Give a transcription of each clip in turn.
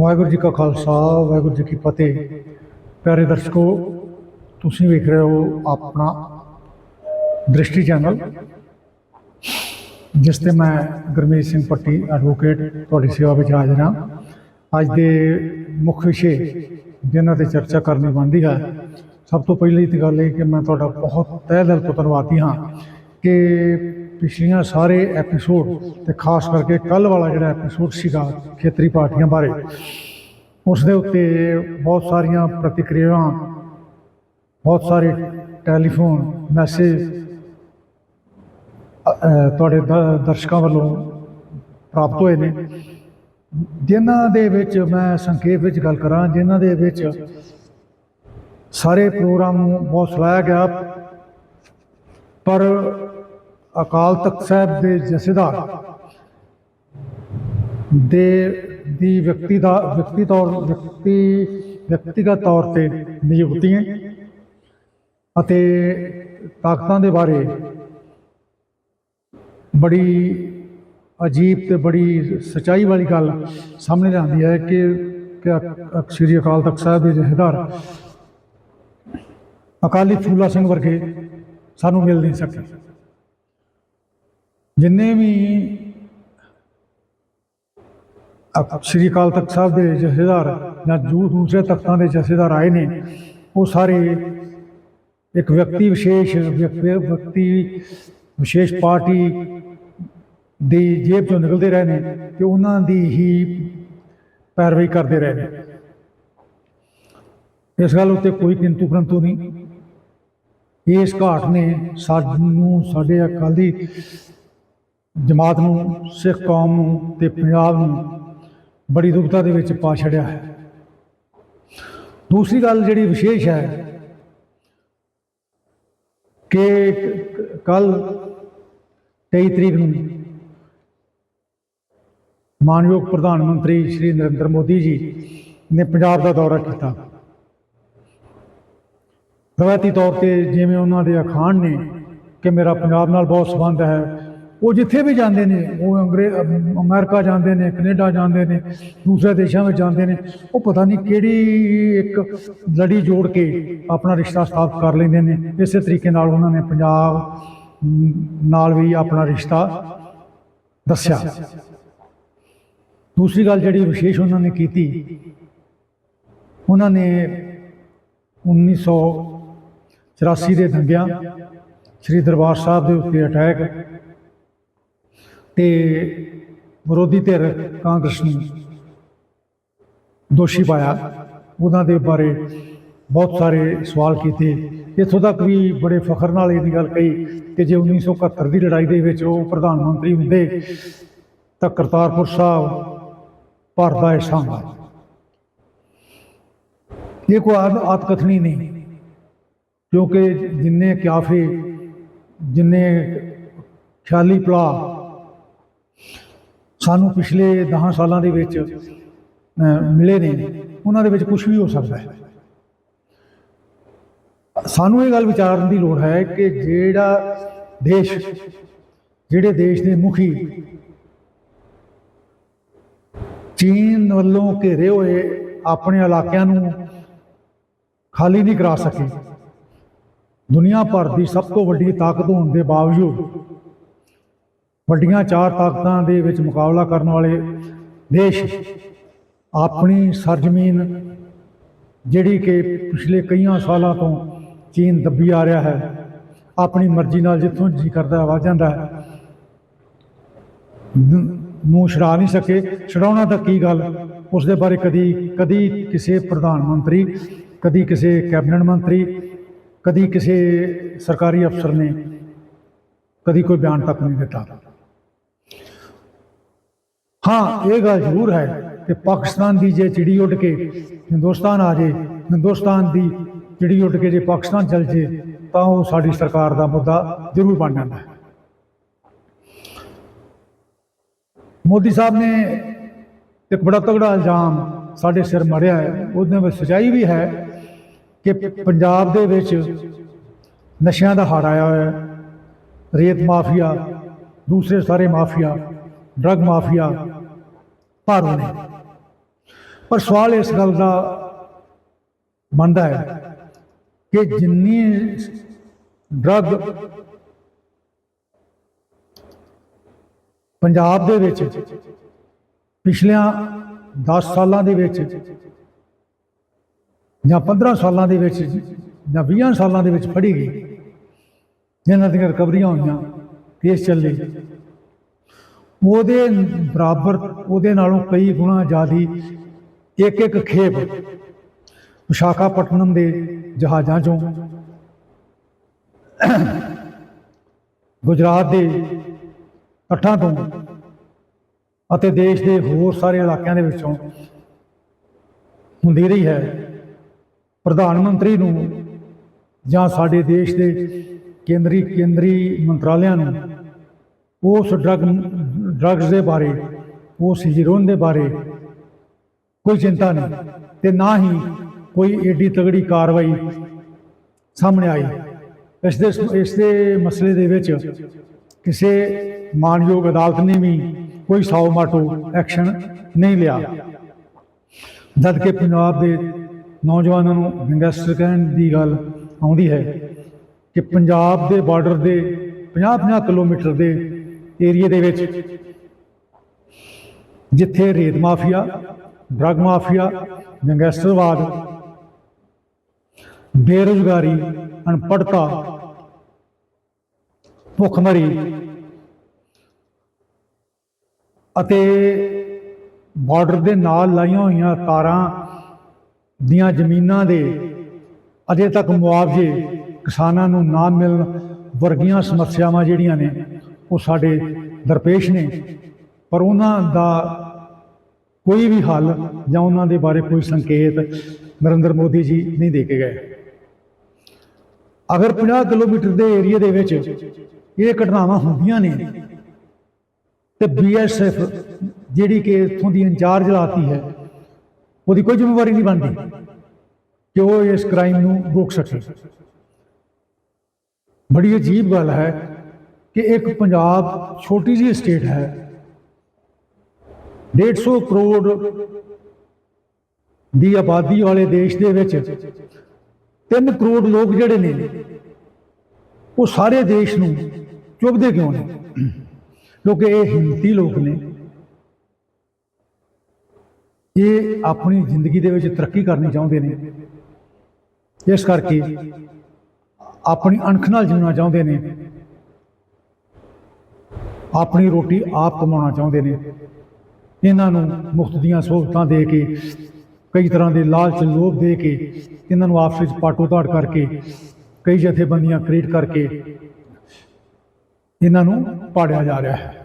ਵਾਹਿਗੁਰੂ ਜੀ ਕਾ ਖਾਲਸਾ, ਵਾਹਿਗੁਰੂ ਜੀ ਕੀ ਫਤਿਹ। ਪਿਆਰੇ ਦਰਸ਼ਕੋ, ਤੁਸੀਂ ਵੇਖ ਰਹੇ ਹੋ ਆਪਣਾ ਦ੍ਰਿਸ਼ਟੀ ਚੈਨਲ। ਜਿਸ ਤੇ ਮੈਂ ਗੁਰਮੀਤ ਸਿੰਘ ਪੱਟੀ ਐਡਵੋਕੇਟ ਤੁਹਾਡੀ ਸੇਵਾ ਵਿੱਚ ਹਾਜ਼ਰ ਹਾਂ। ਅੱਜ ਦੇ ਮੁੱਖ ਵਿਸ਼ੇ ਜਿਨ੍ਹਾਂ ਤੇ ਚਰਚਾ ਕਰਨੀ ਬਣਦੀ ਹੈ, ਸਭ ਤੋਂ ਪਹਿਲੀ ਤਾਂ ਗੱਲ ਇਹ ਕਿ ਮੈਂ ਤੁਹਾਡਾ ਬਹੁਤ ਤਹਿ ਦਿਲ ਤੋਂ ਧੰਨਵਾਦੀ ਹਾਂ ਕਿ ਪਿਛਲੀਆਂ ਸਾਰੇ ਐਪੀਸੋਡ ਤੇ ਖਾਸ ਕਰਕੇ ਕੱਲ ਵਾਲਾ ਜਿਹੜਾ ਐਪੀਸੋਡ ਸੀਗਾ ਖੇਤਰੀ ਪਾਰਟੀਆਂ ਬਾਰੇ ਉਸ ਦੇ ਉੱਤੇ ਬਹੁਤ ਸਾਰੀਆਂ ਪ੍ਰਤੀਕਿਰਿਆਵਾਂ, ਬਹੁਤ ਸਾਰੇ ਟੈਲੀਫੋਨ ਮੈਸੇਜ ਤੁਹਾਡੇ ਦ- ਦਰਸ਼ਕਾਂ ਵੱਲੋਂ ਪ੍ਰਾਪਤ ਹੋਏ ਨੇ। ਜਿਨ੍ਹਾਂ ਦੇ ਵਿੱਚ ਮੈਂ ਸੰਖੇਪ ਵਿੱਚ ਗੱਲ ਕਰਾਂ, ਜਿਨ੍ਹਾਂ ਦੇ ਵਿੱਚ ਸਾਰੇ ਪ੍ਰੋਗਰਾਮ ਨੂੰ ਬਹੁਤ ਸਲਾਹਿਆ ਗਿਆ, ਪਰ ਅਕਾਲ ਤਖਤ ਸਾਹਿਬ ਦੇ ਜਥੇਦਾਰ ਦੇ, ਦੀ ਵਿਅਕਤੀ ਦਾ, ਵਿਅਕਤੀ ਤੌਰ, ਵਿਅਕਤੀ, ਵਿਅਕਤੀਗਤ ਤੌਰ ਤੇ ਨਿਯੁਕਤੀਆਂ ਅਤੇ ਤਾਕਤਾਂ ਦੇ ਬਾਰੇ ਬੜੀ ਅਜੀਬ ਤੇ ਬੜੀ ਸਚਾਈ ਵਾਲੀ ਗੱਲ ਸਾਹਮਣੇ ਆਉਂਦੀ ਹੈ ਕਿ ਸ੍ਰੀ ਅਕਾਲ ਤਖਤ ਸਾਹਿਬ ਦੇ ਜਥੇਦਾਰ ਅਕਾਲੀ ਫੂਲਾ ਸਿੰਘ ਵਰਗੇ ਸਾਨੂੰ ਮਿਲ ਨਹੀਂ ਸਕੇ। ਜਿੰਨੇ ਵੀ ਸ੍ਰੀ ਅਕਾਲ ਤਖਤ ਸਾਹਿਬ ਦੇ ਜਥੇਦਾਰ ਜਾਂ ਜੂ ਦੂਸਰੇ ਤਖਤਾਂ ਦੇ ਜਥੇਦਾਰ ਆਏ ਨੇ, ਉਹ ਸਾਰੇ ਇੱਕ ਵਿਅਕਤੀ ਵਿਸ਼ੇਸ਼, ਵਿਅਕ- ਵਿਅਕਤੀ ਵਿਸ਼ੇਸ਼ ਪਾਰਟੀ ਦੀ ਜੇਬ ਚੋਂ ਨਿਕਲਦੇ ਰਹੇ ਨੇ ਤੇ ਉਹਨਾਂ ਦੀ ਹੀ ਪੈਰਵਾਈ ਕਰਦੇ ਰਹੇ ਨੇ। ਇਸ ਗੱਲ ਉੱਤੇ ਕੋਈ ਕਿੰਤੂ ਪਰੰਤੂ ਨਹੀਂ। ਇਸ ਘਾਟ ਨੇ ਸਾਨੂੰ, ਸਾਡੇ ਅਕਾਲੀ ਜਮਾਤ ਨੂੰ, ਸਿੱਖ ਕੌਮ ਨੂੰ ਤੇ ਪੰਜਾਬ ਨੂੰ ਬੜੀ ਦੁਬਤਾ ਦੇ ਵਿੱਚ ਪਾ ਛੜਿਆ ਹੈ। ਦੂਸਰੀ ਗੱਲ ਜਿਹੜੀ ਵਿਸ਼ੇਸ਼ ਹੈ ਕਿ ਕੱਲ 23 ਤਰੀਕ ਨੂੰ ਮਾਨਯੋਗ ਪ੍ਰਧਾਨ ਮੰਤਰੀ ਸ਼੍ਰੀ ਨਰਿੰਦਰ ਮੋਦੀ ਜੀ ਨੇ ਪੰਜਾਬ ਦਾ ਦੌਰਾ ਕੀਤਾ। ਰਵਾਇਤੀ ਤੌਰ ਤੇ ਜਿਵੇਂ ਉਹਨਾਂ ਦੇ ਅਖਾਣ ਨੇ ਕਿ ਮੇਰਾ ਪੰਜਾਬ ਨਾਲ ਬਹੁਤ ਸੰਬੰਧ ਹੈ ਉਹ ਜਿੱਥੇ ਵੀ ਜਾਂਦੇ ਨੇ, ਉਹ ਅੰਗਰੇਜ਼ ਅਮ- ਅਮਰੀਕਾ ਜਾਂਦੇ ਨੇ, ਕੈਨੇਡਾ ਜਾਂਦੇ ਨੇ, ਦੂਸਰੇ ਦੇਸ਼ਾਂ ਵਿੱਚ ਜਾਂਦੇ ਨੇ, ਉਹ ਪਤਾ ਨਹੀਂ ਕਿਹੜੀ ਇੱਕ ਲੜੀ ਜੋੜ ਕੇ ਆਪਣਾ ਰਿਸ਼ਤਾ ਸਥਾਪਿਤ ਕਰ ਲੈਂਦੇ ਨੇ। ਇਸੇ ਤਰੀਕੇ ਨਾਲ ਉਹਨਾਂ ਨੇ ਪੰਜਾਬ ਨਾਲ ਵੀ ਆਪਣਾ ਰਿਸ਼ਤਾ ਦੱਸਿਆ। ਦੂਸਰੀ ਗੱਲ ਜਿਹੜੀ ਵਿਸ਼ੇਸ਼ ਉਹਨਾਂ ਨੇ ਕੀਤੀ, ਉਹਨਾਂ ਨੇ 1984 ਦੇ ਦੰਗਿਆਂ ਸ੍ਰੀ ਦਰਬਾਰ ਸਾਹਿਬ ਦੇ ਉੱਤੇ ਅਟੈਕ ਤੇ ਵਿਰੋਧੀ ਧਿਰ ਕਾਂਗਰਸ ਨੂੰ ਦੋਸ਼ੀ ਪਾਇਆ। ਉਹਨਾਂ ਦੇ ਬਾਰੇ ਬਹੁਤ ਸਾਰੇ ਸਵਾਲ ਕੀਤੇ। ਇੱਥੋਂ ਤੱਕ ਵੀ ਬੜੇ ਫਖਰ ਨਾਲ ਇਹਦੀ ਗੱਲ ਕਹੀ ਕਿ ਜੇ 1971 ਦੀ ਲੜਾਈ ਦੇ ਵਿੱਚ ਉਹ ਪ੍ਰਧਾਨ ਮੰਤਰੀ ਹੁੰਦੇ, ਤਾਂ ਕਰਤਾਰਪੁਰ ਸਾਹਿਬ ਭਾਰਤ ਦਾ ਹਿੱਸਾ ਹੁੰਦਾ ਇਹ ਕੋਈ ਆਦ ਨਹੀਂ, ਕਿਉਂਕਿ ਜਿੰਨੇ ਕਿਆਫੇ, ਜਿੰਨੇ ਖਿਆਲੀ ਪਲਾ ਸਾਨੂੰ ਪਿਛਲੇ 10 ਸਾਲਾਂ ਦੇ ਵਿੱਚ ਮਿਲੇ ਨੇ। ਉਹਨਾਂ ਦੇ ਵਿੱਚ ਕੁਝ ਵੀ ਹੋ ਸਕਦਾ ਹੈ। ਸਾਨੂੰ ਇਹ ਗੱਲ ਵਿਚਾਰਨ ਦੀ ਲੋੜ ਹੈ ਕਿ ਜਿਹੜਾ ਦੇਸ਼, ਜਿਹੜੇ ਦੇਸ਼ ਦੇ ਮੁਖੀ ਚੀਨ ਵੱਲੋਂ ਘੇਰੇ ਹੋਏ ਆਪਣੇ ਇਲਾਕਿਆਂ ਨੂੰ ਖਾਲੀ ਨਹੀਂ ਕਰਾ ਸਕੇ, ਦੁਨੀਆ ਭਰ ਦੀ ਸਭ ਤੋਂ ਵੱਡੀ ਤਾਕਤ ਹੋਣ ਦੇ ਬਾਵਜੂਦ ਵੱਡੀਆਂ ਚਾਰ ਤਾਕਤਾਂ ਦੇ ਵਿੱਚ ਮੁਕਾਬਲਾ ਕਰਨ ਵਾਲੇ ਦੇਸ਼ ਆਪਣੀ ਸਰਜ਼ਮੀਨ, ਜਿਹੜੀ ਕਿ ਪਿਛਲੇ ਕਈਆਂ ਸਾਲਾਂ ਤੋਂ ਚੀਨ ਦੱਬੀ ਆ ਰਿਹਾ ਹੈ, ਆਪਣੀ ਮਰਜ਼ੀ ਨਾਲ ਜਿੱਥੋਂ ਜੀ ਕਰਦਾ ਵਾ ਜਾਂਦਾ ਹੈ। ਨੂੰ ਛੁਡਾ ਨਹੀਂ ਸਕੇ। ਛਡਾਉਣਾ ਤਾਂ ਕੀ ਗੱਲ? ਉਸ ਦੇ ਬਾਰੇ ਕਦੀ ਕਦੀ ਕਿਸੇ ਪ੍ਰਧਾਨ ਮੰਤਰੀ, ਕਦੀ ਕਿਸੇ ਕੈਬਨਿਟ ਮੰਤਰੀ, ਕਦੀ ਕਿਸੇ ਸਰਕਾਰੀ ਅਫਸਰ ਨੇ ਕਦੀ ਕੋਈ ਬਿਆਨ ਤੱਕ ਨਹੀਂ ਦਿੱਤਾ। ਹਾਂ, ਇਹ ਗੱਲ ਜ਼ਰੂਰ ਹੈ ਕਿ ਪਾਕਿਸਤਾਨ ਦੀ ਜੇ ਚਿੜੀ ਉੱਡ ਕੇ ਹਿੰਦੁਸਤਾਨ ਆ ਜੇ, ਹਿੰਦੁਸਤਾਨ ਦੀ ਚਿੜੀ ਉੱਡ ਕੇ ਜੇ ਪਾਕਿਸਤਾਨ ਚਲ ਜੇ, ਤਾਂ ਉਹ ਸਾਡੀ ਸਰਕਾਰ ਦਾ ਮੁੱਦਾ ਜ਼ਰੂਰ ਬਣ ਜਾਂਦਾ ਹੈ। ਮੋਦੀ ਸਾਹਿਬ ਨੇ ਇੱਕ ਬੜਾ ਤਗੜਾ ਇਲਜ਼ਾਮ ਸਾਡੇ ਸਿਰ ਮੜਿਆ ਹੈ। ਉਹਦੇ ਵਿੱਚ ਸਚਾਈ ਵੀ ਹੈ ਕਿ ਪੰਜਾਬ ਦੇ ਵਿੱਚ ਨਸ਼ਿਆਂ ਦਾ ਹਾਰ ਆਇਆ ਹੋਇਆ ਹੈ। ਰੇਤ ਮਾਫੀਆ, ਦੂਸਰੇ ਸਾਰੇ ਮਾਫੀਆ ਡਰਗ ਮਾਫੀਆ ਭਾਰੂ ਨੇ। ਪਰ ਸਵਾਲ ਇਸ ਗੱਲ ਦਾ ਬਣਦਾ ਹੈ ਕਿ ਜਿੰਨੀ ਡਰੱਗ ਪੰਜਾਬ ਦੇ ਵਿੱਚ ਪਿਛਲਿਆਂ 10 ਸਾਲਾਂ ਦੇ ਵਿੱਚ ਜਾਂ 15 ਸਾਲਾਂ ਦੇ ਵਿੱਚ ਜਾਂ 20 ਸਾਲਾਂ ਦੇ ਵਿੱਚ ਫੜੀ ਗਈ, ਜਿਨ੍ਹਾਂ ਦੀਆਂ ਰਿਕਵਰੀਆਂ ਹੋਈਆਂ, ਕੇਸ ਚੱਲੇ। ਉਹਦੇ ਬਰਾਬਰ ਉਹਦੇ ਨਾਲੋਂ ਕਈ ਗੁਣਾ ਜ਼ਿਆਦੀ ਇੱਕ ਇੱਕ ਖੇਪ ਵਿਸ਼ਾਖਾਪਟਨਮ ਦੇ ਜਹਾਜ਼ਾਂ ਚੋਂ। ਗੁਜਰਾਤ ਦੇ ਤੱਟਾਂ ਤੋਂ ਅਤੇ ਦੇਸ਼ ਦੇ ਹੋਰ ਸਾਰੇ ਇਲਾਕਿਆਂ ਦੇ ਵਿੱਚੋਂ ਹੁੰਦੀ ਰਹੀ ਹੈ। ਪ੍ਰਧਾਨ ਮੰਤਰੀ ਨੂੰ ਜਾਂ ਸਾਡੇ ਦੇਸ਼ ਦੇ ਕੇਂਦਰੀ ਕੇਂਦਰੀ ਮੰਤਰਾਲਿਆਂ ਨੂੰ ਉਸ ਡਰਗ ਡਰੱਗਸ ਦੇ ਬਾਰੇ ਉਸ ਹੀਰੋਇਨ ਦੇ ਬਾਰੇ ਕੋਈ ਚਿੰਤਾ ਨਹੀਂ ਤੇ ਨਾ ਹੀ ਕੋਈ ਏਡੀ ਤਗੜੀ ਕਾਰਵਾਈ ਸਾਹਮਣੇ ਆਈ। ਇਸ ਦੇ ਇਸ ਦੇ ਮਸਲੇ ਦੇ ਵਿੱਚ ਕਿਸੇ ਮਾਨਯੋਗ ਅਦਾਲਤ ਨੇ ਵੀ ਕੋਈ ਸਾਓ ਮਾਟੋ ਐਕਸ਼ਨ ਨਹੀਂ ਲਿਆ। ਜਦ ਕਿ ਪੰਜਾਬ ਦੇ ਨੌਜਵਾਨਾਂ ਨੂੰ ਇਨਵੈਸਟਰ ਕਹਿਣ ਦੀ ਗੱਲ ਆਉਂਦੀ ਹੈ ਕਿ ਪੰਜਾਬ ਦੇ ਬਾਰਡਰ ਦੇ 50-50 ਕਿਲੋਮੀਟਰ ਦੇ ਏਰੀਏ ਦੇ ਵਿੱਚ ਜਿੱਥੇ ਰੇਤ ਮਾਫੀਆ, ਡਰੱਗ ਮਾਫੀਆ, ਗੈਂਗਸਟਰਵਾਦ, ਬੇਰੁਜ਼ਗਾਰੀ ਅਨਪੜਤਾ ਭੁੱਖਮਰੀ ਅਤੇ ਬਾਰਡਰ ਦੇ ਨਾਲ ਲਾਈਆਂ ਹੋਈਆਂ ਤਾਰਾਂ ਦੀਆਂ ਜ਼ਮੀਨਾਂ ਦੇ ਅਜੇ ਤੱਕ ਮੁਆਵਜ਼ੇ ਕਿਸਾਨਾਂ ਨੂੰ ਨਾ ਮਿਲਣ ਵਰਗੀਆਂ ਸਮੱਸਿਆਵਾਂ ਜਿਹੜੀਆਂ ਨੇ, ਉਹ ਸਾਡੇ ਦਰਪੇਸ਼ ਨੇ। ਪਰ ਉਹਨਾਂ ਦਾ ਕੋਈ ਵੀ ਹੱਲ ਜਾਂ ਉਹਨਾਂ ਦੇ ਬਾਰੇ ਕੋਈ ਸੰਕੇਤ ਨਰਿੰਦਰ ਮੋਦੀ ਜੀ ਨਹੀਂ ਦੇ ਕੇ ਗਏ। ਅਗਰ 50 ਕਿਲੋਮੀਟਰ ਦੇ ਏਰੀਆ ਦੇ ਵਿੱਚ ਇਹ ਘਟਨਾਵਾਂ ਹੁੰਦੀਆਂ ਨੇ ਤੇ ਬੀਐਸਐਫ ਜਿਹੜੀ ਕਿ ਇੱਥੋਂ ਦੀ ਇੰਚਾਰਜ ਲਾਤੀ ਹੈ ਉਹਦੀ ਕੋਈ ਜ਼ਿੰਮੇਵਾਰੀ ਨਹੀਂ ਬਣਦੀ ਕਿ ਉਹ ਇਸ ਕ੍ਰਾਈਮ ਨੂੰ ਰੋਕ ਸਕੇ। ਬੜੀ ਅਜੀਬ ਗੱਲ ਹੈ ਕਿ ਇੱਕ ਪੰਜਾਬ ਛੋਟੀ ਜਿਹੀ ਸਟੇਟ ਹੈ 150 ਕਰੋੜ ਦੀ ਆਬਾਦੀ ਵਾਲੇ ਦੇਸ਼ ਦੇ ਵਿੱਚ 3 ਕਰੋੜ ਲੋਕ ਜਿਹੜੇ ਨੇ, ਉਹ ਸਾਰੇ ਦੇਸ਼ ਨੂੰ ਚੁੱਭਦੇ ਕਿਉਂ ਨੇ? ਕਿਉਂਕਿ ਇਹ ਹਿੰਮਤੀ ਲੋਕ ਨੇ। ਇਹ ਆਪਣੀ ਜ਼ਿੰਦਗੀ ਦੇ ਵਿੱਚ ਤਰੱਕੀ ਕਰਨੀ ਚਾਹੁੰਦੇ ਨੇ। ਇਸ ਕਰਕੇ ਆਪਣੀ ਅਣਖ ਨਾਲ ਜਿਉਣਾ ਚਾਹੁੰਦੇ ਨੇ। ਆਪਣੀ ਰੋਟੀ ਆਪ ਕਮਾਉਣਾ ਚਾਹੁੰਦੇ ਨੇ। ਇਹਨਾਂ ਨੂੰ ਮੁਫਤ ਦੀਆਂ ਸਹੂਲਤਾਂ ਦੇ ਕੇ, ਕਈ ਤਰ੍ਹਾਂ ਦੇ ਲਾਲਚ ਲੋਭ ਦੇ ਕੇ, ਇਹਨਾਂ ਨੂੰ ਆਪਸ ਵਿੱਚ ਪਾਟੋ ਧਾੜ ਕਰਕੇ, ਕਈ ਜਥੇਬੰਦੀਆਂ ਕ੍ਰੀਏਟ ਕਰਕੇ ਇਹਨਾਂ ਨੂੰ ਪਾੜਿਆ ਜਾ ਰਿਹਾ ਹੈ।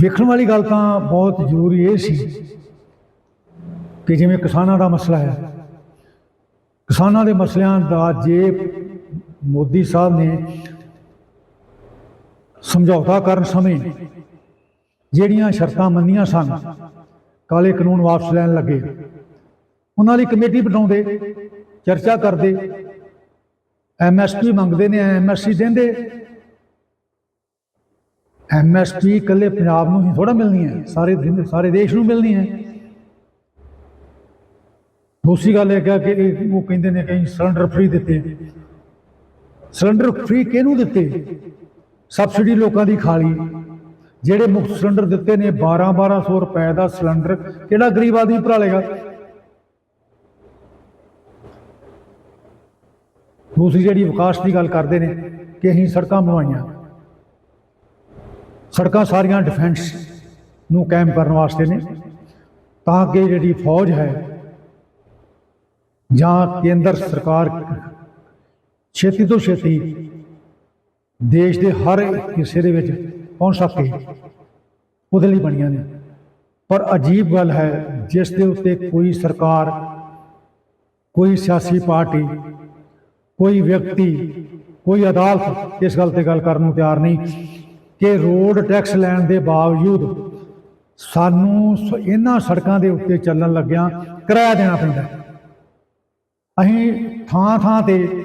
ਵੇਖਣ ਵਾਲੀ ਗੱਲ ਤਾਂ ਬਹੁਤ ਜ਼ਰੂਰੀ ਇਹ ਸੀ ਕਿ ਜਿਵੇਂ ਕਿਸਾਨਾਂ ਦਾ ਮਸਲਾ ਹੈ, ਕਿਸਾਨਾਂ ਦੇ ਮਸਲਿਆਂ ਦਾ ਜੇ ਮੋਦੀ ਸਾਹਿਬ ਨੇ ਸਮਝੌਤਾ ਕਰਨ ਸਮੇਂ ਜਿਹੜੀਆਂ ਸ਼ਰਤਾਂ ਮੰਨੀਆਂ ਸਨ, ਕਾਲੇ ਕਾਨੂੰਨ ਵਾਪਸ ਲੈਣ ਲੱਗੇ। ਉਹਨਾਂ ਲਈ ਕਮੇਟੀ ਬਣਾਉਂਦੇ, ਚਰਚਾ ਕਰਦੇ। ਐਮਐਸਪੀ ਮੰਗਦੇ ਨੇ ਐਮਐਸਪੀ ਦਿੰਦੇ। ਐਮਐਸਪੀ ਇਕੱਲੇ ਪੰਜਾਬ ਨੂੰ ਹੀ ਥੋੜਾ ਮਿਲਣੀ ਹੈ, ਸਾਰੇ ਦਿਨ- ਸਾਰੇ ਦੇਸ਼ ਨੂੰ ਮਿਲਣੀ ਹੈ। ਦੂਸਰੀ ਗੱਲ ਇਹ ਕਿ ਉਹ ਕਹਿੰਦੇ ਨੇ ਕਈ ਸਿਲੰਡਰ ਫ੍ਰੀ ਦਿੱਤੇ। ਸਿਲੰਡਰ ਫ੍ਰੀ ਕਿਹਨੂੰ ਦਿੱਤੇ? ਸਬਸਿਡੀ ਲੋਕਾਂ ਦੀ ਖਾਲੀ ਜਿਹੜੇ ਮੁਫਤ ਸਿਲੰਡਰ ਦਿੱਤੇ ਨੇ 12 1200 ਰੁਪਏ ਦਾ ਸਿਲੰਡਰ, ਕਿਹੜਾ ਗਰੀਬ ਆਦਮੀ ਭਰਾ ਲੇਗਾ ਦੂਸਰੀ ਜਿਹੜੀ ਵਿਕਾਸ ਦੀ ਗੱਲ ਕਰਦੇ ਨੇ ਕਿ ਅਸੀਂ ਸੜਕਾਂ ਬਣਵਾਈਆਂ। ਸੜਕਾਂ ਸਾਰੀਆਂ ਡਿਫੈਂਸ ਨੂੰ ਕਾਇਮ ਕਰਨ ਵਾਸਤੇ ਨੇ। ਤਾਂ ਕਿ ਜਿਹੜੀ ਫੌਜ ਹੈ ਜਾਂ ਕੇਂਦਰ ਸਰਕਾਰ ਛੇਤੀ ਤੋਂ ਛੇਤੀ ਦੇਸ਼ ਦੇ ਹਰ ਹਿੱਸੇ ਦੇ ਵਿੱਚ ਪਹੁੰਚ ਸਕੇ। ਉਹਦੇ ਲਈ ਬਣੀਆਂ ਨੇ। ਪਰ ਅਜੀਬ ਗੱਲ ਹੈ, ਜਿਸ ਦੇ ਉੱਤੇ ਕੋਈ ਸਰਕਾਰ, ਕੋਈ ਸਿਆਸੀ ਪਾਰਟੀ, ਕੋਈ ਵਿਅਕਤੀ, ਕੋਈ ਅਦਾਲਤ ਇਸ ਗੱਲ ਤੇ ਗੱਲ ਕਰਨ ਨੂੰ ਤਿਆਰ ਨਹੀਂ ਕਿ ਰੋਡ ਟੈਕਸ ਲੈਣ ਦੇ ਬਾਵਜੂਦ ਸਾਨੂੰ ਸ- ਇਹਨਾਂ ਸੜਕਾਂ ਦੇ ਉੱਤੇ ਚੱਲਣ ਲੱਗਿਆਂ ਕਿਰਾਇਆ ਦੇਣਾ ਪੈਂਦਾ। ਅਸੀਂ ਥਾਂ ਥਾਂ ਤੇ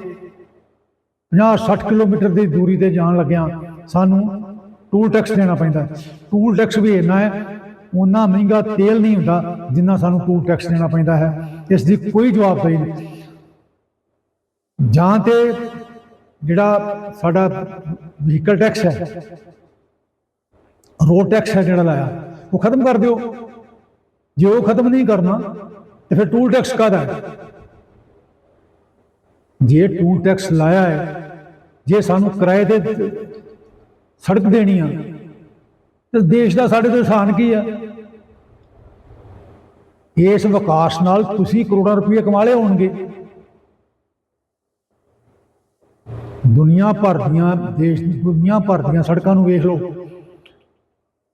50-60 ਕਿਲੋਮੀਟਰ ਦੀ ਦੂਰੀ ਤੇ ਜਾਣ ਲੱਗਿਆਂ ਸਾਨੂੰ ਟੂਲ ਟੈਕਸ ਦੇਣਾ ਪੈਂਦਾ। ਟੂਲ ਟੈਕਸ ਵੀ ਇੰਨਾ ਹੈ ਉਹਨਾਂ ਮਹਿੰਗਾ ਤੇਲ ਨਹੀਂ ਹੁੰਦਾ ਜਿੰਨਾ ਸਾਨੂੰ ਟੂਲ ਟੈਕਸ ਦੇਣਾ ਪੈਂਦਾ ਹੈ। ਇਸ ਦੀ ਕੋਈ ਜਵਾਬਦੇਹੀ ਨਹੀਂ। ਜਾਂ ਤੇ ਜਿਹੜਾ ਸਾਡਾ ਵਹੀਕਲ ਟੈਕਸ ਹੈ ਰੋਡ ਟੈਕਸ ਹੈ ਜਿਹੜਾ ਲਾਇਆ, ਉਹ ਖਤਮ ਕਰ ਦਿਓ। ਜੇ ਉਹ ਖਤਮ ਨਹੀਂ ਕਰਨਾ, ਤੇ ਫਿਰ ਟੂਲ ਟੈਕਸ ਕਾਹਦਾ ਜੇ ਟੂਲ ਟੈਕਸ ਲਾਇਆ ਹੈ, ਜੇ ਸਾਨੂੰ ਕਿਰਾਏ ਤੇ ਸੜਕ ਦੇਣੀ ਆ। ਤੇ ਦੇਸ਼ ਦਾ ਸਾਡੇ ਤੋਂ ਨੁਕਸਾਨ ਕੀ ਆ? ਇਸ ਵਿਕਾਸ ਨਾਲ ਤੁਸੀਂ ਕਰੋੜਾਂ ਰੁਪਏ ਕਮਾ ਲਏ ਹੋਣਗੇ। ਦੁਨੀਆ ਭਰ ਦੀਆਂ, ਦੇਸ਼ ਦੁਨੀਆ ਭਰ ਦੀਆਂ ਸੜਕਾਂ ਨੂੰ ਵੇਖ ਲਓ।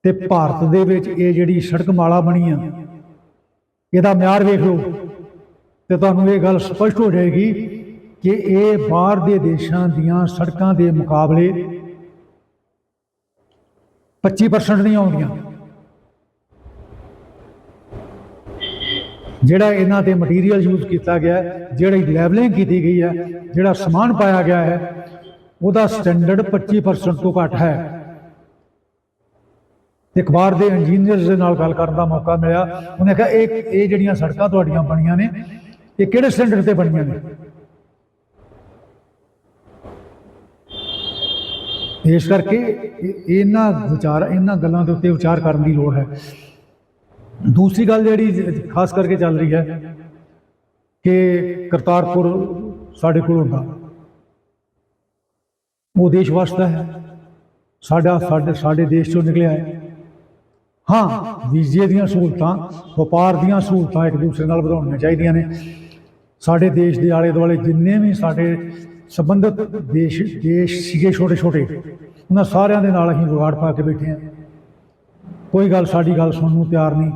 ਤੇ ਭਾਰਤ ਦੇ ਵਿੱਚ ਇਹ ਜਿਹੜੀ ਸੜਕ ਮਾਲਾ ਬਣੀ ਆ, ਇਹਦਾ ਮਿਆਰ ਵੇਖ ਲਓ। ਤੇ ਤੁਹਾਨੂੰ ਇਹ ਗੱਲ ਸਪਸ਼ਟ ਹੋ ਜਾਏਗੀ ਕਿ ਇਹ ਬਾਹਰ ਦੇ ਦੇਸ਼ਾਂ ਦੀਆਂ ਸੜਕਾਂ ਦੇ ਮੁਕਾਬਲੇ 25% ਨਹੀਂ ਆਉਂਦੀਆਂ। ਜਿਹੜਾ ਇਹਨਾਂ ਤੇ ਮਟੀਰੀਅਲ ਯੂਜ਼ ਕੀਤਾ ਗਿਆ, ਜਿਹੜੀ ਲੈਵਲਿੰਗ ਕੀਤੀ ਗਈ ਹੈ, ਜਿਹੜਾ ਸਮਾਨ ਪਾਇਆ ਗਿਆ ਹੈ, ਉਹਦਾ ਸਟੈਂਡਰਡ 25% ਤੋਂ ਘੱਟ ਹੈ। ਤੇ ਅਖਬਾਰ ਦੇ ਇੰਜੀਨੀਅਰਸ ਦੇ ਨਾਲ ਗੱਲ ਕਰਨ ਦਾ ਮੌਕਾ ਮਿਲਿਆ। ਉਹਨੇ ਕਿਹਾ, ਇਹ ਇਹ ਜਿਹੜੀਆਂ ਸੜਕਾਂ ਤੁਹਾਡੀਆਂ ਬਣੀਆਂ ਨੇ, ਇਹ ਕਿਹੜੇ ਸਟੈਂਡਰਡ ਤੇ ਬਣੀਆਂ ਨੇ? ਇਸ ਕਰਕੇ ਇਹਨਾਂ ਵਿਚਾਰ ਇਹਨਾਂ ਗੱਲਾਂ ਦੇ ਉੱਤੇ ਵਿਚਾਰ ਕਰਨ ਦੀ ਲੋੜ ਹੈ। ਦੂਸਰੀ ਗੱਲ ਜਿਹੜੀ ਖਾਸ ਕਰਕੇ ਚੱਲ ਰਹੀ ਹੈ ਕਿ ਕਰਤਾਰਪੁਰ ਸਾਡੇ ਕੋਲ ਹੁੰਦਾ। ਉਹ ਦੇਸ਼ ਵਾਸਤਾ ਹੈ। ਸਾਡਾ ਸਾਡੇ ਸਾਡੇ ਦੇਸ਼ ਚੋਂ ਨਿਕਲਿਆ ਹੈ। ਹਾਂ, ਵੀਜ਼ੇ ਦੀਆਂ ਸਹੂਲਤਾਂ, ਵਪਾਰ ਦੀਆਂ ਸਹੂਲਤਾਂ ਇੱਕ ਦੂਸਰੇ ਨਾਲ ਵਧਾਉਣੀਆਂ ਚਾਹੀਦੀਆਂ ਨੇ। ਸਾਡੇ ਦੇਸ਼ ਦੇ ਆਲੇ ਦੁਆਲੇ ਜਿੰਨੇ ਵੀ ਸਾਡੇ ਸੰਬੰਧਿਤ ਦੇਸ਼ ਦੇਸ਼ ਸੀਗੇ ਛੋਟੇ ਛੋਟੇ। ਉਹਨਾਂ ਸਾਰਿਆਂ ਦੇ ਨਾਲ ਅਸੀਂ ਵਿਗਾੜ ਪਾ ਕੇ ਬੈਠੇ ਹਾਂ। ਕੋਈ ਗੱਲ ਸਾਡੀ ਗੱਲ ਸੁਣਨ ਨੂੰ ਤਿਆਰ ਨਹੀਂ।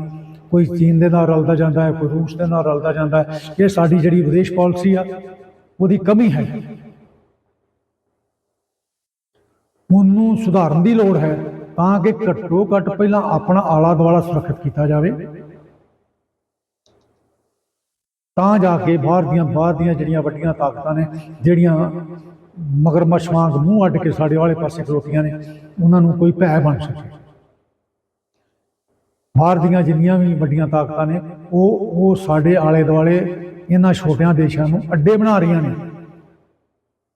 ਕੋਈ ਚੀਨ ਦੇ ਨਾਲ ਰਲਦਾ ਜਾਂਦਾ ਹੈ, ਕੋਈ ਰੂਸ ਦੇ ਨਾਲ ਰਲਦਾ ਜਾਂਦਾ ਹੈ। ਇਹ ਸਾਡੀ ਜਿਹੜੀ ਵਿਦੇਸ਼ ਪਾਲਿਸੀ ਆ, ਉਹਦੀ ਕਮੀ ਹੈ। ਉਹਨੂੰ ਸੁਧਾਰਨ ਦੀ ਲੋੜ ਹੈ ਤਾਂ ਕਿ ਘੱਟੋ ਘੱਟ ਪਹਿਲਾਂ ਆਪਣਾ ਆਲਾ ਦੁਆਲਾ ਸੁਰੱਖਿਅਤ ਕੀਤਾ ਜਾਵੇ। ਤਾਂ ਜਾ ਕੇ ਬਾਹਰ ਦੀਆਂ ਬਾਹਰ ਦੀਆਂ ਜਿਹੜੀਆਂ ਵੱਡੀਆਂ ਤਾਕਤਾਂ ਨੇ, ਜਿਹੜੀਆਂ ਮਗਰਮੱਛ ਵਾਂਗ ਮੂੰਹ ਅੱਡ ਕੇ ਸਾਡੇ ਵਾਲੇ ਪਾਸੇ ਖਲੋਤੀਆਂ ਨੇ, ਉਹਨਾਂ ਨੂੰ ਕੋਈ ਭੈ ਬਣ ਸਕੇ। ਬਾਹਰ ਦੀਆਂ ਜਿੰਨੀਆਂ ਵੀ ਵੱਡੀਆਂ ਤਾਕਤਾਂ ਨੇ, ਉਹ ਉਹ ਸਾਡੇ ਆਲੇ ਦੁਆਲੇ ਇਹਨਾਂ ਛੋਟਿਆਂ ਦੇਸ਼ਾਂ ਨੂੰ ਅੱਡੇ ਬਣਾ ਰਹੀਆਂ ਨੇ।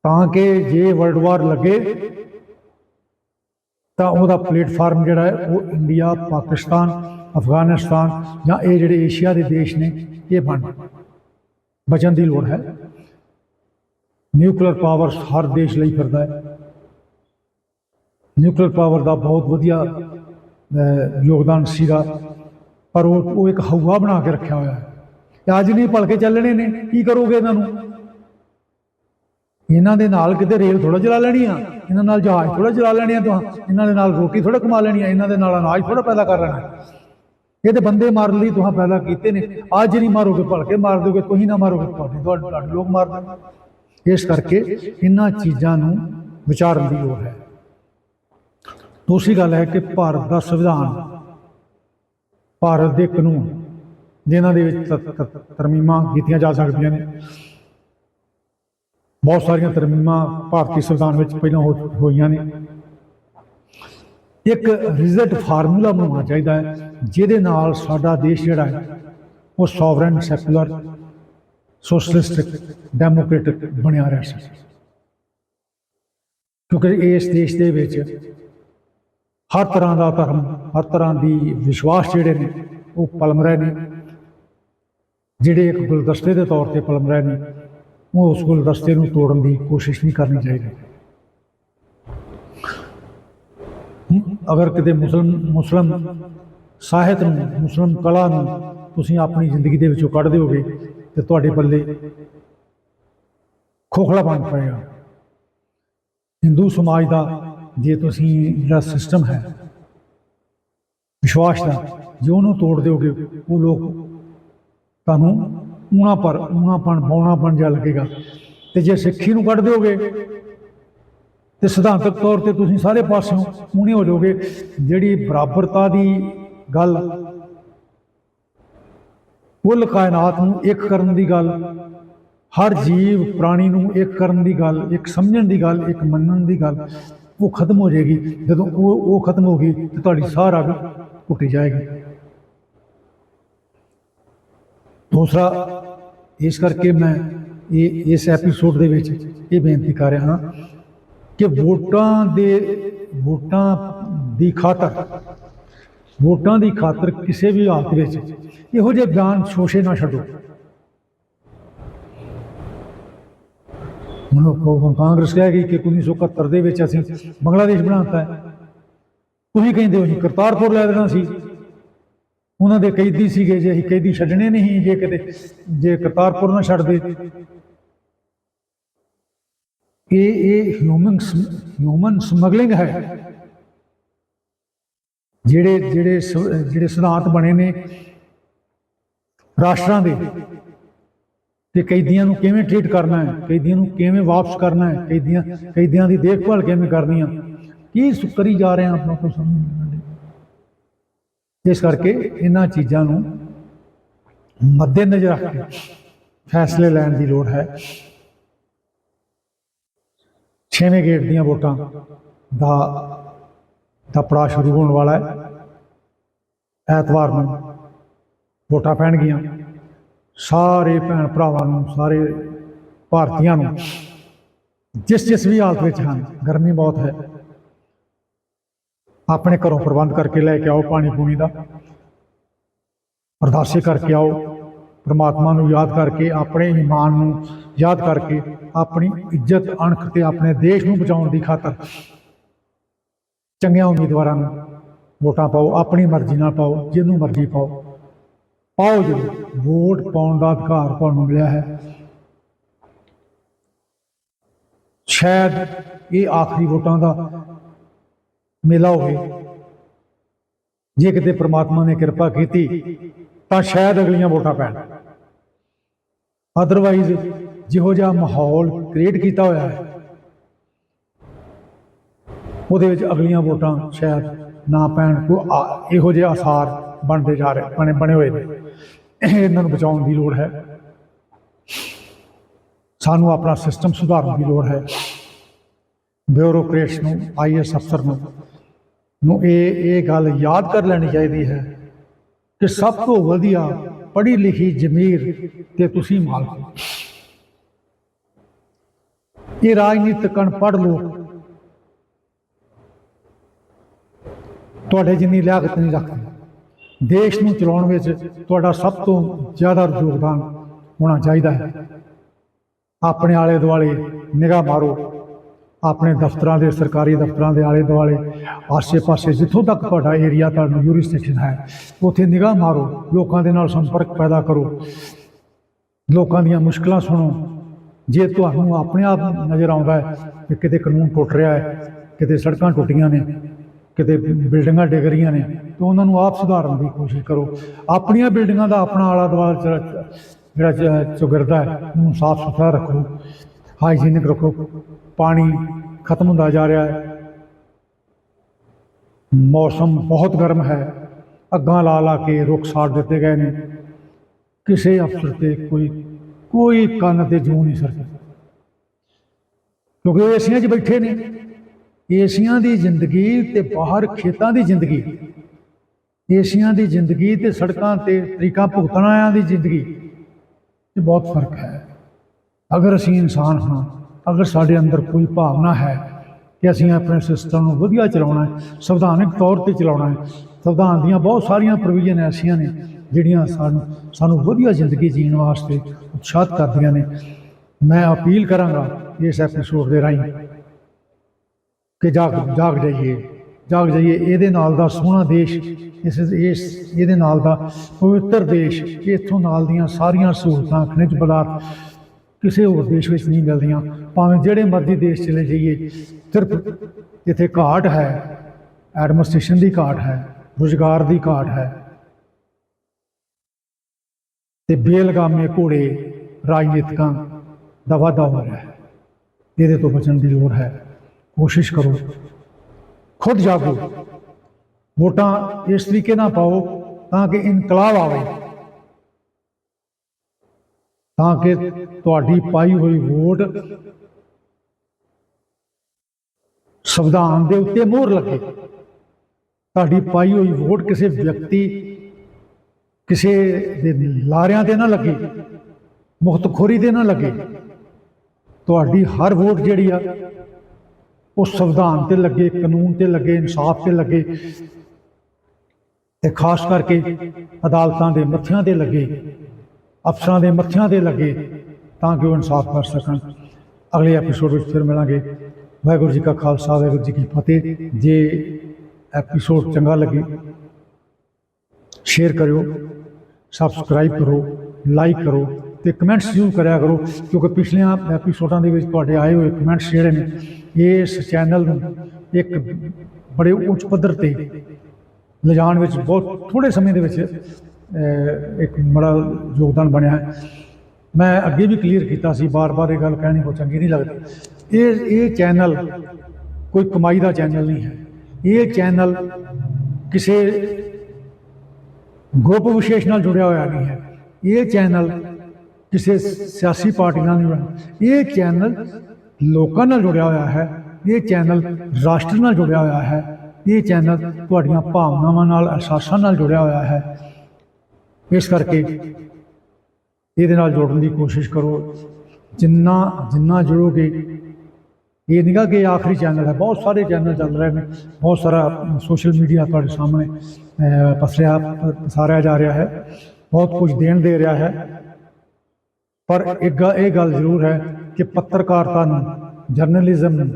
ਤਾਂ ਕਿ ਜੇ ਵਰਲਡ ਵਾਰ ਲੱਗੇ, ਤਾਂ ਉਹਦਾ ਪਲੇਟਫਾਰਮ ਜਿਹੜਾ ਹੈ, ਉਹ ਇੰਡੀਆ, ਪਾਕਿਸਤਾਨ, ਅਫਗਾਨਿਸਤਾਨ ਜਾਂ ਇਹ ਜਿਹੜੇ ਏਸ਼ੀਆ ਦੇ ਦੇਸ਼ ਨੇ, ਇਹ ਬਣ ਬਚਣ ਦੀ ਲੋੜ ਹੈ। ਨਿਊਕਲੀਅਰ ਪਾਵਰ ਹਰ ਦੇਸ਼ ਲਈ ਫਿਰਦਾ ਹੈ। ਨਿਊਕਲੀਅਰ ਪਾਵਰ ਦਾ ਬਹੁਤ ਵਧੀਆ ਯੋਗਦਾਨ ਸੀਗਾ, ਪਰ ਉਹ ਉਹ ਇੱਕ ਹਵਾ ਬਣਾ ਕੇ ਰੱਖਿਆ ਹੋਇਆ ਹੈ। ਅੱਜ ਨਹੀਂ, ਭਲਕੇ ਚੱਲਣੇ ਨੇ। ਕੀ ਕਰੋਗੇ ਇਹਨਾਂ ਨੂੰ? ਇਹਨਾਂ ਦੇ ਨਾਲ ਕਿਤੇ ਰੇਲ ਥੋੜਾ ਚਲਾ ਲੈਣੀ ਆ। ਇਹਨਾਂ ਨਾਲ ਜਹਾਜ਼ ਥੋੜਾ ਚਲਾ ਲੈਣੇ ਆ। ਤੁਹਾਂ ਇਹਨਾਂ ਦੇ ਨਾਲ ਰੋਟੀ ਥੋੜਾ ਕਮਾ ਲੈਣੀ ਆ। ਇਹਨਾਂ ਦੇ ਨਾਲ ਅਨਾਜ ਥੋੜਾ ਪੈਦਾ ਕਰ ਲੈਣਾ। ਇਹ ਬੰਦੇ ਮਾਰਨ ਲਈ ਤੁਹਾਂ ਪੈਦਾ ਕੀਤੇ ਨੇ। ਅੱਜ ਨਹੀਂ ਮਾਰੋਗੇ ਭਲਕੇ, ਮਾਰ ਦੋਗੇ ਤੁਸੀਂ ਨਾ ਮਾਰੋਗੇ ਤੁਹਾਡੇ ਤੁਹਾਡੇ ਲੋਕ ਮਾਰ ਦੇਣਗੇ। ਇਸ ਕਰਕੇ ਇਹਨਾਂ ਚੀਜ਼ਾਂ ਨੂੰ ਵਿਚਾਰਨ ਦੀ ਲੋੜ ਹੈ। ਦੂਸਰੀ ਗੱਲ ਹੈ ਕਿ ਭਾਰਤ ਦਾ ਸੰਵਿਧਾਨ, ਭਾਰਤ ਦੇ ਕਾਨੂੰਨ, ਜਿਨ੍ਹਾਂ ਦੇ ਵਿੱਚ ਤਰਮੀਮਾਂ ਕੀਤੀਆਂ ਜਾ ਸਕਦੀਆਂ ਨੇ। ਬਹੁਤ ਸਾਰੀਆਂ ਤਰਮੀਮਾਂ ਭਾਰਤੀ ਸੰਵਿਧਾਨ ਵਿੱਚ ਪਹਿਲਾਂ ਹੋ ਹੋਈਆਂ ਨੇ। ਇੱਕ ਰਿਜ਼ਲਟ ਫਾਰਮੂਲਾ ਬਣਾਉਣਾ ਚਾਹੀਦਾ ਹੈ, ਜਿਹਦੇ ਨਾਲ ਸਾਡਾ ਦੇਸ਼ ਜਿਹੜਾ ਹੈ, ਉਹ ਸੋਵਰਨ ਸੈਕੂਲਰ ਸੋਸ਼ਲਿਸਟਿਕ ਡੈਮੋਕ੍ਰੈਟਿਕ ਬਣਿਆ ਰਹਿ ਸਕੇ। ਕਿਉਂਕਿ ਇਸ ਦੇਸ਼ ਦੇ ਵਿੱਚ ਹਰ ਤਰ੍ਹਾਂ ਦਾ ਧਰਮ, ਹਰ ਤਰ੍ਹਾਂ ਦੀ ਵਿਸ਼ਵਾਸ ਜਿਹੜੇ ਨੇ, ਉਹ ਪਲਮ ਰਹੇ ਨੇ। ਜਿਹੜੇ ਇੱਕ ਗੁਲਦਸਤੇ ਦੇ ਤੌਰ ਤੇ ਪਲਮ ਰਹੇ ਨੇ, ਉਹ ਉਸ ਗੁਲਦਸਤੇ ਨੂੰ ਤੋੜਨ ਦੀ ਕੋਸ਼ਿਸ਼ ਨਹੀਂ ਕਰਨੀ ਚਾਹੀਦੀ ਅਗਰ ਕਿਤੇ ਮੁਸਲਮ ਮੁਸਲਮ ਸਾਹਿਤ ਨੂੰ, ਮੁਸਲਮ ਕਲਾ ਨੂੰ ਤੁਸੀਂ ਆਪਣੀ ਜ਼ਿੰਦਗੀ ਦੇ ਵਿੱਚੋਂ ਕੱਢ ਦਿਓਗੇ, ਤੇ ਤੁਹਾਡੇ ਪੱਲੇ ਖੋਖਲਾ ਬਣ ਪਏਗਾ। ਹਿੰਦੂ ਸਮਾਜ ਦਾ ਜੇ ਤੁਸੀਂ ਜਿਹੜਾ ਸਿਸਟਮ ਹੈ, ਵਿਸ਼ਵਾਸ ਦਾ, ਜੇ ਉਹਨੂੰ ਤੋੜ ਦਿਓਗੇ, ਉਹ ਲੋਕ ਤੁਹਾਨੂੰ ਊਣਾ ਪਰ ਊਣਾਪਣ ਬੌਣਾਪਣ ਜਿਹਾ ਲੱਗੇਗਾ। ਤੇ ਜੇ ਸਿੱਖੀ ਨੂੰ ਕੱਢ ਦਿਓਗੇ ਤੇ ਸਿਧਾਂਤਕ ਤੌਰ ਤੇ ਤੁਸੀਂ ਸਾਰੇ ਪਾਸਿਓਂ ਊਣੇ ਹੋ ਜਾਓਗੇ, ਜਿਹੜੀ ਬਰਾਬਰਤਾ ਦੀ ਗੱਲ ਕੁੱਲ ਕਾਇਨਾਤ ਨੂੰ ਇੱਕ ਕਰਨ ਦੀ ਗੱਲ, ਹਰ ਜੀਵ ਪ੍ਰਾਣੀ ਨੂੰ ਇੱਕ ਕਰਨ ਦੀ ਗੱਲ, ਇੱਕ ਸਮਝਣ ਦੀ ਗੱਲ, ਇੱਕ ਮੰਨਣ ਦੀ ਗੱਲ, ਉਹ ਖਤਮ ਹੋ ਜਾਏਗੀ। ਜਦੋਂ ਉਹ ਉਹ ਖਤਮ ਹੋ ਗਈ, ਤੇ ਤੁਹਾਡੀ ਸਾਰਾ ਵੀ ਟੁੱਟ ਜਾਏਗੀ। ਦੂਸਰਾ, ਇਸ ਕਰਕੇ ਮੈਂ ਇਹ, ਇਸ ਐਪੀਸੋਡ ਦੇ ਵਿੱਚ ਇਹ ਬੇਨਤੀ ਕਰ ਰਿਹਾ ਹਾਂ ਕਿ ਵੋਟਾਂ ਦੇ ਵੋਟਾਂ ਦੀ ਖਾਤਰ, ਵੋਟਾਂ ਦੀ ਖਾਤਰ ਕਿਸੇ ਵੀ ਹਾਲਤ ਵਿੱਚ ਇਹੋ ਜਿਹੇ ਬਿਆਨ ਸ਼ੋਸ਼ੇ ਨਾ ਛੱਡੋ। ਹੁਣ ਉਹ ਕਾਂਗਰਸ ਕਹਿ ਗਈ ਕਿ 1971 ਦੇ ਵਿੱਚ ਅਸੀਂ ਬੰਗਲਾਦੇਸ਼ ਬਣਾਤਾ ਹੈ। ਤੁਸੀਂ ਕਹਿੰਦੇ ਹੋ ਜੀ ਕਰਤਾਰਪੁਰ ਲੈ ਦੇਣਾ ਸੀ। ਉਹਨਾਂ ਦੇ ਕੈਦੀ ਸੀਗੇ, ਜੇ ਅਸੀਂ ਕੈਦੀ ਛੱਡਣੇ ਨਹੀਂ ਜੇ ਕਿਤੇ, ਜੇ ਕਰਤਾਰਪੁਰ ਨਾ ਛੱਡਦੇ। ਇਹ ਇਹ ਹਿਊਮਨ ਹਿਊਮਨ ਸਮਗਲਿੰਗ ਹੈ। ਜਿਹੜੇ ਜਿਹੜੇ ਸ- ਜਿਹੜੇ ਸਿਧਾਂਤ ਬਣੇ ਨੇ ਰਾਸ਼ਟਰਾਂ ਦੇ ਕਿ ਕੈਦੀਆਂ ਨੂੰ ਕਿਵੇਂ ਟ੍ਰੀਟ ਕਰਨਾ ਹੈ, ਕੈਦੀਆਂ ਨੂੰ ਕਿਵੇਂ ਵਾਪਸ ਕਰਨਾ ਹੈ, ਕੈਦੀਆਂ ਕੈਦੀਆਂ ਦੀ ਦੇਖਭਾਲ ਕਿਵੇਂ ਕਰਨੀ ਆ, ਕੀ ਸੁਕਰੀ ਜਾ ਰਹੇ ਆ ਆਪਾਂ ਤੋਂ ਸਮਝ ਇਸ ਕਰਕੇ ਇਹਨਾਂ ਚੀਜ਼ਾਂ ਨੂੰ ਮੱਦੇਨਜ਼ਰ ਰੱਖ ਕੇ ਫੈਸਲੇ ਲੈਣ ਦੀ ਲੋੜ ਹੈ। ਛੇਵੇਂ ਗੇੜ ਦੀਆਂ ਵੋਟਾਂ ਦਾ ਦਾ ਪੜਾਅ ਸ਼ੁਰੂ ਹੋਣ ਵਾਲਾ ਹੈ। ਐਤਵਾਰ ਨੂੰ ਵੋਟਾਂ ਪੈਣਗੀਆਂ। ਸਾਰੇ ਭੈਣ ਭਰਾਵਾਂ ਨੂੰ, ਸਾਰੇ ਭਾਰਤੀਆਂ ਨੂੰ ਜਿਸ ਜਿਸ ਵੀ ਹਾਲਤ ਵਿੱਚ ਹਨ, ਗਰਮੀ ਬਹੁਤ ਹੈ। ਆਪਣੇ ਘਰੋਂ ਪ੍ਰਬੰਧ ਕਰਕੇ ਲੈ ਕੇ ਆਓ ਪਾਣੀ ਪੂਣੀ ਦਾ। ਅਰਦਾਸੇ ਕਰਕੇ ਆਓ। ਪਰਮਾਤਮਾ ਨੂੰ ਯਾਦ ਕਰਕੇ, ਆਪਣੇ ਈਮਾਨ ਨੂੰ ਯਾਦ ਕਰਕੇ, ਆਪਣੀ ਇੱਜ਼ਤ, ਅਣਖ ਤੇ ਆਪਣੇ ਦੇਸ਼ ਨੂੰ ਬਚਾਉਣ ਦੀ ਖਾਤਰ ਚੰਗੀਆਂ ਉਮੀਦਵਾਰਾਂ ਨੂੰ ਵੋਟਾਂ ਪਾਓ, ਆਪਣੀ ਮਰਜ਼ੀ ਨਾਲ ਪਾਓ, ਜਿਹਨੂੰ ਮਰਜ਼ੀ ਪਾਓ। ਪਾਓ ਜੀ, ਵੋਟ ਪਾਉਣ ਦਾ ਅਧਿਕਾਰ ਤੁਹਾਨੂੰ ਮਿਲਿਆ ਹੈ। ਸ਼ਾਇਦ ਇਹ ਆਖਰੀ ਵੋਟਾਂ ਦਾ ਮੇਲਾ ਹੋਵੇ। ਜੇ ਕਿਤੇ ਪ੍ਰਮਾਤਮਾ ਨੇ ਕਿਰਪਾ ਕੀਤੀ, ਤਾਂ ਸ਼ਾਇਦ ਅਗਲੀਆਂ ਵੋਟਾਂ ਪੈਣ। ਅਦਰਵਾਈਜ਼ ਜਿਹੋ ਜਿਹਾ ਮਾਹੌਲ ਕ੍ਰੀਏਟ ਕੀਤਾ ਹੋਇਆ ਹੈ। ਉਹਦੇ ਵਿੱਚ ਅਗਲੀਆਂ ਵੋਟਾਂ ਸ਼ਾਇਦ ਨਾ ਪੈਣ ਕੋ ਆ- ਇਹੋ ਜਿਹੇ ਆਸਾਰ ਬਣਦੇ ਜਾ ਰਹੇ, ਬਣੇ ਬਣੇ ਹੋਏ ਨੇ। ਇਹਨਾਂ ਨੂੰ ਬਚਾਉਣ ਦੀ ਲੋੜ ਹੈ। ਸਾਨੂੰ ਆਪਣਾ ਸਿਸਟਮ ਸੁਧਾਰਨ ਦੀ ਲੋੜ ਹੈ। ਬਿਊਰੋਕ੍ਰੇਟਸ ਨੂੰ ਆਈਐਸ ਅਫਸਰ ਨੂੰ ਨੂੰ ਇਹ ਇਹ ਗੱਲ ਯਾਦ ਕਰ ਲੈਣੀ ਚਾਹੀਦੀ ਹੈ ਕਿ ਸਭ ਤੋਂ ਵਧੀਆ ਪੜ੍ਹੀ ਲਿਖੀ ਜ਼ਮੀਰ ਤੇ ਤੁਸੀਂ ਮਾਲਕ ਇਹ ਰਾਜਨੀਤਿਕ ਅਨਪੜ੍ਹ ਲੋਕ ਤੁਹਾਡੇ ਜਿੰਨੀ ਲਿਆਕਤ ਨਹੀਂ ਰੱਖਦੇ। ਦੇਸ਼ ਨੂੰ ਚਲਾਉਣ ਵਿੱਚ ਤੁਹਾਡਾ ਸਭ ਤੋਂ ਜ਼ਿਆਦਾ ਯੋਗਦਾਨ ਹੋਣਾ ਚਾਹੀਦਾ ਹੈ। ਆਪਣੇ ਆਲੇ ਦੁਆਲੇ ਨਿਗਾਹ ਮਾਰੋ। ਆਪਣੇ ਦਫ਼ਤਰਾਂ ਦੇ, ਸਰਕਾਰੀ ਦਫ਼ਤਰਾਂ ਦੇ ਆਲੇ ਦੁਆਲੇ, ਆਸੇ-ਪਾਸੇ ਜਿੱਥੋਂ ਤੱਕ ਤੁਹਾਡਾ ਏਰੀਆ, ਤੁਹਾਡਾ ਯੂਰਿਸਡਿਕਸ਼ਨ ਹੈ, ਉੱਥੇ ਨਿਗਾਹ ਮਾਰੋ, ਲੋਕਾਂ ਦੇ ਨਾਲ ਸੰਪਰਕ ਪੈਦਾ ਕਰੋ। ਲੋਕਾਂ ਦੀਆਂ ਮੁਸ਼ਕਲਾਂ ਸੁਣੋ। ਜੇ ਤੁਹਾਨੂੰ ਆਪਣੇ ਆਪ ਨਜ਼ਰ ਆਉਂਦਾ ਹੈ ਕਿ ਕਿਤੇ ਕਾਨੂੰਨ ਟੁੱਟ ਰਿਹਾ ਹੈ, ਕਿਤੇ ਸੜਕਾਂ ਟੁੱਟੀਆਂ ਨੇ, ਕਿਤੇ ਬਿਲਡਿੰਗਾਂ ਡਿੱਗ ਰਹੀਆਂ ਨੇ, ਤਾਂ ਉਹਨਾਂ ਨੂੰ ਆਪ ਸੁਧਾਰਨ ਦੀ ਕੋਸ਼ਿਸ਼ ਕਰੋ। ਆਪਣੀਆਂ ਬਿਲਡਿੰਗਾਂ ਦਾ ਆਪਣਾ ਆਲਾ ਦੁਆਲਾ ਜਿਹੜਾ ਚੁਗਰਦਾ ਹੈ, ਉਹਨੂੰ ਸਾਫ਼ ਸੁਥਰਾ ਰੱਖੋ, ਹਾਈਜੀਨਿਕ ਰੱਖੋ। ਪਾਣੀ ਖਤਮ ਹੁੰਦਾ ਜਾ ਰਿਹਾ ਹੈ। ਮੌਸਮ ਬਹੁਤ ਗਰਮ ਹੈ। ਅੱਗਾਂ ਲਾ ਲਾ ਕੇ ਰੁੱਖ ਸਾੜ ਦਿੱਤੇ ਗਏ ਨੇ। ਕਿਸੇ ਅਫਸਰ ਤੇ ਕੋਈ ਕੋਈ ਕੰਨ ਤੇ ਜੂ ਨਹੀਂ ਸਰ ਕਿਉਂਕਿ ਉਹ ਏਸੀਆਂ 'ਚ ਬੈਠੇ ਨੇ। ਏਸੀਆਂ ਦੀ ਜ਼ਿੰਦਗੀ ਤੇ ਬਾਹਰ ਖੇਤਾਂ ਦੀ ਜ਼ਿੰਦਗੀ। ਏਸੀਆਂ ਦੀ ਜ਼ਿੰਦਗੀ ਤੇ ਸੜਕਾਂ ਤੇ ਤਰੀਕਾ ਭੁਗਤਣ ਵਾਲਿਆਂ ਦੀ ਜ਼ਿੰਦਗੀ। 'ਚ ਬਹੁਤ ਫ਼ਰਕ ਹੈ। ਅਗਰ ਅਸੀਂ ਇਨਸਾਨ ਹਾਂ ਅਗਰ ਸਾਡੇ ਅੰਦਰ ਕੋਈ ਭਾਵਨਾ ਹੈ ਕਿ ਅਸੀਂ ਆਪਣੇ ਸਿਸਟਮ ਨੂੰ ਵਧੀਆ ਚਲਾਉਣਾ ਹੈ, ਸੰਵਿਧਾਨਕ ਤੌਰ ਤੇ ਚਲਾਉਣਾ ਹੈ, ਸੰਵਿਧਾਨ ਦੀਆਂ ਬਹੁਤ ਸਾਰੀਆਂ ਪ੍ਰੋਵੀਜ਼ਨ ਐਸੀਆਂ ਨੇ ਜਿਹੜੀਆਂ ਸਾਨੂੰ ਸਾਨੂੰ ਵਧੀਆ ਜ਼ਿੰਦਗੀ ਜੀਣ ਵਾਸਤੇ ਉਤਸ਼ਾਹਤ ਕਰਦੀਆਂ ਨੇ। ਮੈਂ ਅਪੀਲ ਕਰਾਂਗਾ ਇਸ ਐਪੀਸੋਡ ਦੇ ਰਾਹੀਂ ਕਿ ਜਾਗ ਜਾਗ ਜਾਈਏ ਜਾਗ ਜਾਈਏ। ਇਹਦੇ ਨਾਲ ਦਾ ਸੋਹਣਾ ਦੇਸ਼, ਇਸ ਇਸ, ਇਹਦੇ ਨਾਲ ਦਾ ਪਵਿੱਤਰ ਦੇਸ਼, ਇੱਥੋਂ ਨਾਲ ਦੀਆਂ ਸਾਰੀਆਂ ਸਹੂਲਤਾਂ, ਖਣਿਜ ਪਦਾਰਥ ਕਿਸੇ ਹੋਰ ਦੇਸ਼ ਵਿੱਚ ਨਹੀਂ ਮਿਲਦੀਆਂ। ਭਾਵੇਂ ਜਿਹੜੇ ਮਰਜ਼ੀ ਦੇਸ਼ ਚਲੇ ਜਾਈਏ। ਸਿਰਫ ਜਿੱਥੇ ਘਾਟ ਹੈ। ਐਡਮਿਨਿਸਟ੍ਰੇਸ਼ਨ ਦੀ ਘਾਟ ਹੈ। ਰੁਜ਼ਗਾਰ ਦੀ ਘਾਟ ਹੈ। ਤੇ ਬੇਲਗਾਮੇ ਘੋੜੇ ਰਾਜਨੀਤਿਕਾਂ ਦਾ ਵਾਧਾ ਹੋ ਰਿਹਾ ਹੈ। ਇਹਦੇ ਤੋਂ ਬਚਣ ਦੀ ਲੋੜ ਹੈ। ਕੋਸ਼ਿਸ਼ ਕਰੋ। ਖੁਦ ਜਾਗੋ। ਵੋਟਾਂ ਇਸ ਤਰੀਕੇ ਨਾਲ ਪਾਓ ਤਾਂ ਕਿ ਇਨਕਲਾਬ ਆਵੇ। ਤਾਂ ਕਿ ਤੁਹਾਡੀ ਪਾਈ ਹੋਈ ਵੋਟ ਸੰਵਿਧਾਨ ਦੇ ਉੱਤੇ ਮੋਹਰ ਲੱਗੇ। ਤੁਹਾਡੀ ਪਾਈ ਹੋਈ ਵੋਟ ਕਿਸੇ ਵਿਅਕਤੀ, ਕਿਸੇ ਦੇ ਲਾਰਿਆਂ ਤੇ ਨਾ ਲੱਗੇ ਮੁਖਤਖੋਰੀ ਦੇ ਨਾ ਲੱਗੇ। ਤੁਹਾਡੀ ਹਰ ਵੋਟ ਜਿਹੜੀ ਆ, ਉਹ ਸੰਵਿਧਾਨ ਤੇ ਲੱਗੇ, ਕਾਨੂੰਨ ਤੇ ਲੱਗੇ, ਇਨਸਾਫ ਤੇ ਲੱਗੇ। ਤੇ ਖਾਸ ਕਰਕੇ ਅਦਾਲਤਾਂ ਦੇ ਮੱਥਿਆਂ ਤੇ ਲੱਗੇ। ਅਫਸਰਾਂ ਦੇ ਮੱਥਿਆਂ ਤੇ ਲੱਗੇ ਤਾਂ ਕਿ ਉਹ ਇਨਸਾਫ ਕਰ ਸਕਣ। ਅਗਲੇ ਐਪੀਸੋਡ ਵਿੱਚ ਫਿਰ ਮਿਲਾਂਗੇ। ਵਾਹਿਗੁਰੂ ਜੀ ਕਾ ਖਾਲਸਾ, ਵਾਹਿਗੁਰੂ ਜੀ ਕੀ ਫਤਿਹ। ਜੇ ਐਪੀਸੋਡ ਚੰਗਾ ਲੱਗੇ ਸ਼ੇਅਰ ਕਰਿਓ ਸਬਸਕ੍ਰਾਈਬ ਕਰੋ ਲਾਈਕ ਕਰੋ ਤੇ ਕਮੈਂਟਸ ਜ਼ਰੂਰ ਕਰਿਆ ਕਰੋ, ਕਿਉਂਕਿ ਪਿਛਲੀਆਂ ਐਪੀਸੋਡਾਂ ਦੇ ਵਿੱਚ ਤੁਹਾਡੇ ਆਏ ਹੋਏ ਕਮੈਂਟਸ ਜਿਹੜੇ ਨੇ, ਇਸ ਚੈਨਲ ਨੂੰ ਇੱਕ ਬੜੇ ਉੱਚ ਪੱਧਰ ਤੇ ਲਿਜਾਣ ਵਿੱਚ ਬਹੁਤ ਥੋੜੇ ਸਮੇਂ ਦੇ ਵਿੱਚ ਇੱਕ ਬੜਾ ਯੋਗਦਾਨ ਬਣਿਆ ਹੈ। ਮੈਂ ਅੱਗੇ ਵੀ ਕਲੀਅਰ ਕੀਤਾ ਸੀ, ਬਾਰ-ਬਾਰ ਇਹ ਗੱਲ ਕਹਿਣੀ ਕੋ ਚੰਗੀ ਨਹੀਂ ਲੱਗਦੀ। ਇਹ ਇਹ ਚੈਨਲ ਕੋਈ ਕਮਾਈ ਦਾ ਚੈਨਲ ਨਹੀਂ ਹੈ। ਇਹ ਚੈਨਲ ਕਿਸੇ ਗਰੁੱਪ ਵਿਸ਼ੇਸ਼ ਨਾਲ ਜੁੜਿਆ ਹੋਇਆ ਨਹੀਂ ਹੈ। ਇਹ ਚੈਨਲ ਕਿਸੇ ਸਿਆਸੀ ਪਾਰਟੀ ਨਾਲ ਨਹੀਂ ਜੁੜਿਆ। ਇਹ ਚੈਨਲ ਲੋਕਾਂ ਨਾਲ ਜੁੜਿਆ ਹੋਇਆ ਹੈ। ਇਹ ਚੈਨਲ ਰਾਸ਼ਟਰ ਨਾਲ ਜੁੜਿਆ ਹੋਇਆ ਹੈ। ਇਹ ਚੈਨਲ ਤੁਹਾਡੀਆਂ ਭਾਵਨਾਵਾਂ ਨਾਲ, ਅਹਿਸਾਸਾਂ ਨਾਲ ਜੁੜਿਆ ਹੋਇਆ ਹੈ। ਇਸ ਕਰਕੇ ਇਹਦੇ ਨਾਲ ਜੋੜਨ ਦੀ ਕੋਸ਼ਿਸ਼ ਕਰੋ। ਜਿੰਨਾ ਜਿੰਨਾ ਜੁੜੋਗੇ, ਇਹ ਨਿਗਾ ਕਿ ਆਖਰੀ ਚੈਨਲ ਹੈ। ਬਹੁਤ ਸਾਰੇ ਚੈਨਲ ਚੱਲ ਰਹੇ ਨੇ। ਬਹੁਤ ਸਾਰਾ ਸੋਸ਼ਲ ਮੀਡੀਆ ਤੁਹਾਡੇ ਸਾਹਮਣੇ ਪਸਰਿਆ, ਪਸਾਰਿਆ ਜਾ ਰਿਹਾ ਹੈ। ਬਹੁਤ ਕੁਝ ਦੇਣ ਦੇ ਰਿਹਾ ਹੈ। ਪਰ ਇੱਕ ਇਹ ਗੱਲ ਜ਼ਰੂਰ ਹੈ ਕਿ ਪੱਤਰਕਾਰਤਾ ਨੂੰ ਜਰਨਲਿਜ਼ਮ ਨੂੰ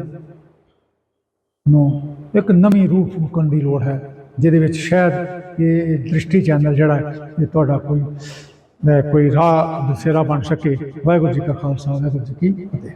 ਨੂੰ ਇੱਕ ਨਵੀਂ ਰੂਹ ਫੂਕਣ ਦੀ ਲੋੜ ਹੈ। ਜਿਹਦੇ ਵਿੱਚ ਸ਼ਾਇਦ ਇਹ ਦ੍ਰਿਸ਼ਟੀ ਚੈਨਲ ਜਿਹੜਾ ਇਹ ਤੁਹਾਡਾ ਕੋਈ ਕੋਈ ਰਾਹ ਦਸੇਰਾ ਬਣ ਸਕੇ। ਵਾਹਿਗੁਰੂ ਜੀ ਕਾ ਖਾਲਸਾ, ਵਾਹਿਗੁਰੂ ਜੀ ਕੀ ਫਤਿਹ।